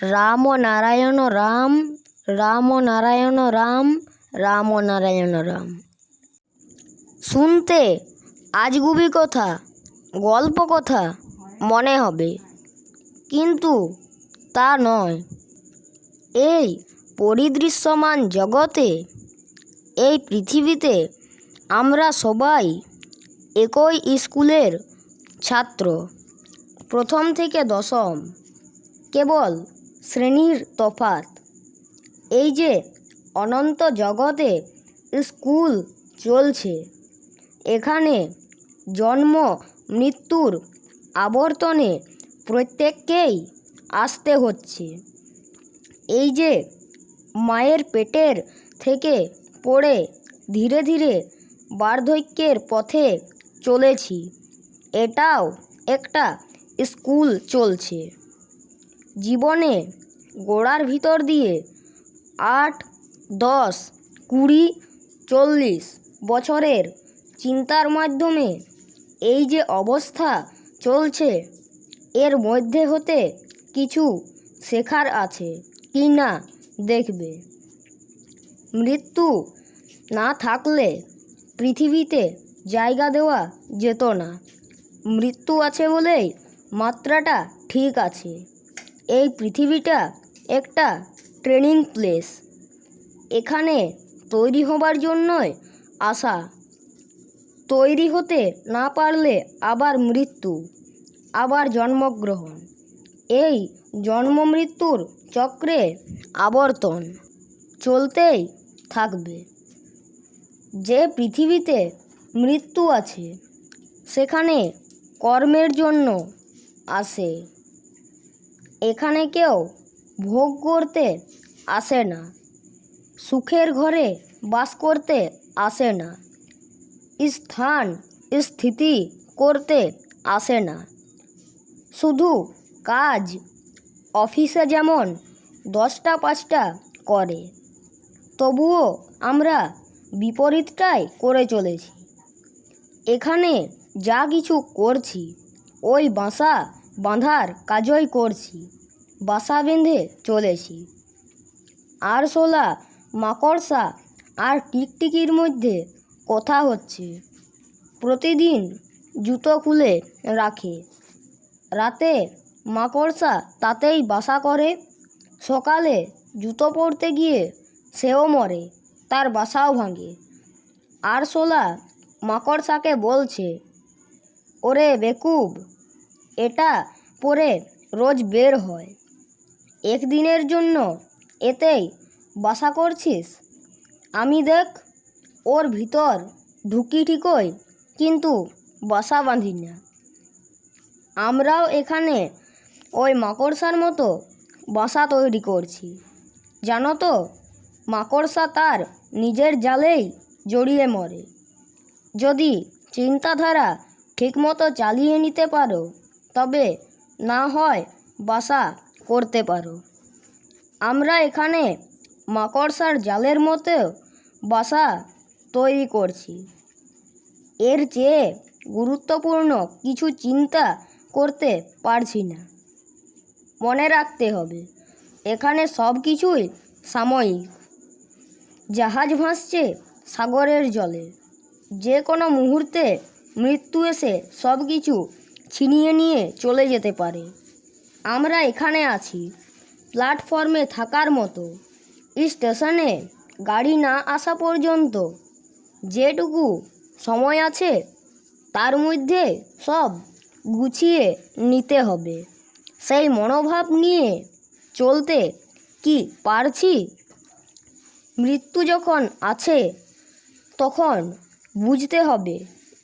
রাম নারায়ণ রাম রাম নারায়ণ রাম রাম নারায়ণ রাম। শুনতে আজগুবি কথা, গল্প কথা মনে হবে, কিন্তু তা নয়। এই পরিদৃশ্যমান জগতে, এই পৃথিবীতে আমরা সবাই একই স্কুলের ছাত্র, প্রথম থেকে দশম, কেবল শ্রেণির তফাৎ। এই যে অনন্ত জগতে স্কুল চলছে, এখানে জন্ম, মৃত্যুর আবর্তনে প্রত্যেককেই আসতে হচ্ছে। এই যে মায়ের পেটের থেকে পড়ে ধীরে ধীরে বার্ধক্যের পথে চলেছি, এটাও একটা স্কুল চলছে। জীবনে গোড়ার ভিতর দিয়ে আট, দশ, কুড়ি, চল্লিশ বছরের চিন্তার মাধ্যমে এই যে অবস্থা চলছে, এর মধ্যে হতে কিছু শেখার আছে কি না দেখবে। মৃত্যু না থাকলে পৃথিবীতে জায়গা দেওয়া যেত না। মৃত্যু আছে বলেই মাত্রাটা ঠিক আছে। এই পৃথিবীটা একটা ট্রেনিং প্লেস। এখানে তৈরি হবার জন্যই আসা তৈরি হতে না পারলে আবার মৃত্যু, আবার জন্মগ্রহণ। এই জন্ম মৃত্যুর চক্রে আবর্তন চলতেই থাকবে। যে পৃথিবীতে মৃত্যু আছে, সেখানে কর্মের জন্য আসে। এখানে কেউ ভোগ করতে আসে না। সুখের ঘরে বাস করতে আসে না। স্থান, স্থিতি করতে আসে না। শুধু কাজ, অফিসে যেমন দশটা, পাঁচটা করে, তবুও আমরা বিপরীতটাই করে চলেছি। এখানে যা কিছু করছি, ওই বাসা বাঁধার কাজই করছি, বাসা বেঁধে চলেছি। আরশোলা মাকড়সা আর টিকটিকির মধ্যে কথা হচ্ছে। প্রতিদিন জুতো খুলে রাখে। রাতে মাকড়সা তাতেই বাসা করে। সকালে জুতো পরতে গিয়ে সেও মরে, তার বাসাও ভাঙে। আরশোলা মাকড়সাকে বলছে, ওরে বেকুব এটা পরে রোজ বের হয়। একদিনের জন্য এতেই বাসা করছিস? আমি দেখ, ওর ভিতর ঢুকি ঠিকই কিন্তু বাসা বাঁধি না। আমরাও এখানে ওই মাকড়সার মতো বাসা তৈরি করছি। জানো তো, মাকড়সা তার নিজের জালেই জড়িয়ে মরে। যদি চিন্তাধারা ঠিকমতো চালিয়ে নিতে পারো তবে না হয় বাসা করতে পারো। আমরা এখানে মাকড়সার জালের মতো বাসা তৈরি করছি। এর চেয়ে গুরুত্বপূর্ণ কিছু চিন্তা করতে পারছি না। মনে রাখতে হবে, এখানে সব কিছুই সাময়িক। জাহাজ ভাসছে সাগরের জলে। যে কোনো মুহূর্তে মৃত্যু এসে সব কিছু ছিনিয়ে নিয়ে চলে যেতে পারে। আমরা এখানে আছি, প্ল্যাটফর্মে থাকার মতো। স্টেশনে গাড়ি না আসা পর্যন্ত যেটুকু সময় আছে, তার মধ্যে সব গুছিয়ে নিতে হবে। সেই মনোভাব নিয়ে চলতে কি পারছি? মৃত্যু যখন আছে, তখন বুঝতে হবে,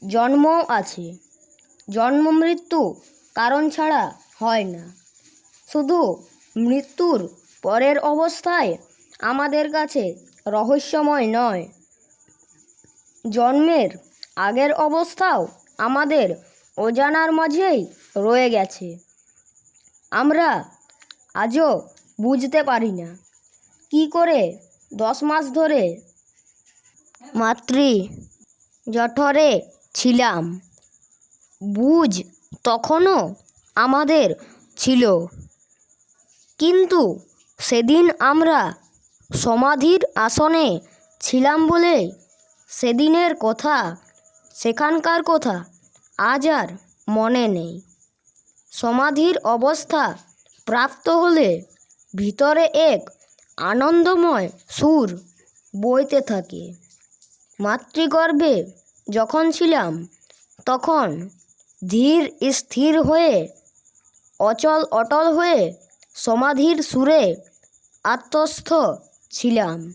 জন্মও আছে। জন্ম, মৃত্যু কারণ ছাড়া হয় না। শুধু মৃত্যুর পরের অবস্থায় আমাদের কাছে রহস্যময় নয়, জন্মের আগের অবস্থাও আমাদের অজানার মাঝেই রয়ে গেছে। আমরা আজও বুঝতে পারি না, কি করে দশ মাস ধরে মাতৃ জঠরে ছিলাম। বুঝ তখনও আমাদের ছিল। কিন্তু সেদিন আমরা সমাধির আসনে ছিলাম বলে সেদিনের কথা, সেখানকার কথা আজ আর মনে নেই। সমাধির অবস্থা প্রাপ্ত হলে ভিতরে এক আনন্দময় সুর বইতে থাকে। মাতৃগর্ভে যখন ছিলাম, তখন ধীর স্থির হয়ে, অচল অটল হয়ে, সমাধির সুরে আত্মস্থ ছিলাম।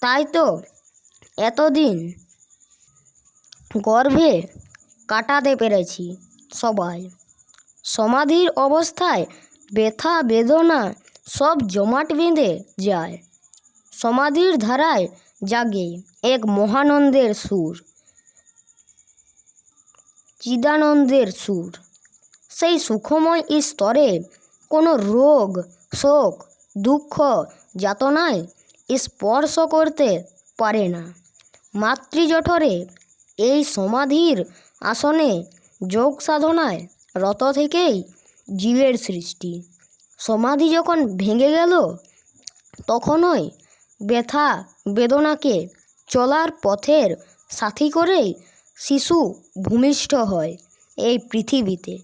তাই তো এতদিন গর্ভে কাটাতে পেরেছি সবাই। সমাধির অবস্থায় ব্যথা, বেদনা সব জমাট বেঁধে যায়। সমাধির ধারায় জাগে এক মহানন্দের সুর। চিদানন্দের সুর। সেই সুখময় স্তরে কোনো রোগ, শোক, দুঃখ, যাতনায় স্পর্শ করতে পারে না। মাতৃজঠরে এই সমাধির আসনে যোগ সাধনায় রত থেকেই জীবের সৃষ্টি। সমাধি যখন ভেঙে গেল, তখনই ব্যথা বেদনাকে চলার পথের সাথী করেই শিশু ভূমিষ্ঠ হয় এই পৃথিবীতে।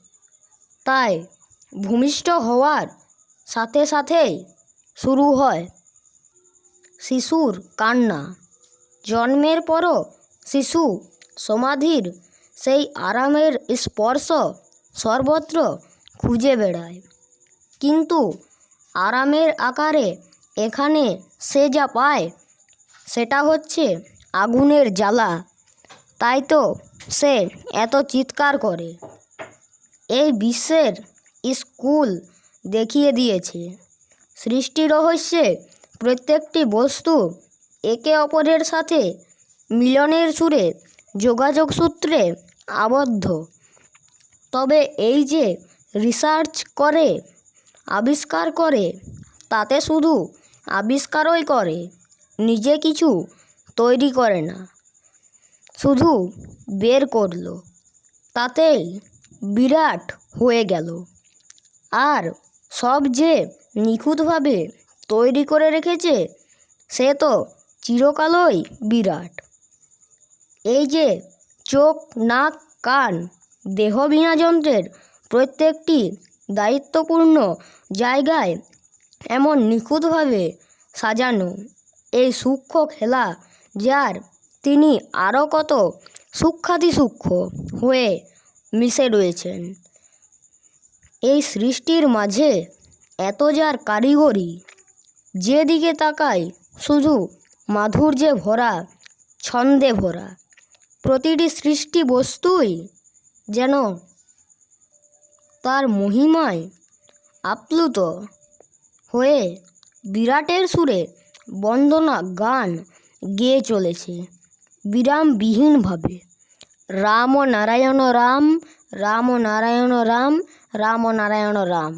তাই ভূমিষ্ঠ হওয়ার সাথে সাথেই শুরু হয় শিশুর কান্না। জন্মের পরও শিশু সমাধির সেই আরামের স্পর্শ সর্বত্র খুঁজে বেড়ায়। কিন্তু আরামের আকারে এখানে সে যা পায়, সেটা হচ্ছে আগুনের জ্বালা। তাই তো সে এত চিৎকার করে। এই বিশ্বের স্কুল দেখিয়ে দিয়েছে। সৃষ্টি রহস্যে প্রত্যেকটি বস্তু একে অপরের সাথে মিলনের সুরে যোগাযোগ সূত্রে আবদ্ধ। তবে এই যে রিসার্চ করে, আবিষ্কার করে, তাতে শুধু আবিষ্কারই করে, নিজে কিছু তৈরি করে না। শুধু বের করল। তাতেই বিরাট হয়ে গেল। আর সব যে নিখুঁতভাবে তৈরি করে রেখেছে, সে তো চিরকালই বিরাট। এই যে চোখ, নাক, কান দেহ বিনা যন্ত্রের প্রত্যেকটি দায়িত্বপূর্ণ জায়গায় এমন নিখুঁতভাবে সাজানো এই সূক্ষ্ম খেলা যার তিনি আরও কত সূক্ষাতি সূক্ষ্ম হয়ে মিশে রয়েছেন। এই সৃষ্টির মাঝে এত যার কারিগরি, যেদিকে তাকাই শুধু মাধুর্যে ভরা, ছন্দে ভরা, প্রতিটি সৃষ্টি বস্তুই যেন তার মহিমায় আপ্লুত হয়ে বিরাটের সুরে বন্দনা গান গেয়ে চলেছে। বিরামবিহীনভাবে। রাম নারায়ণ রাম রাম নারায়ণ রাম রাম নারায়ণ রাম।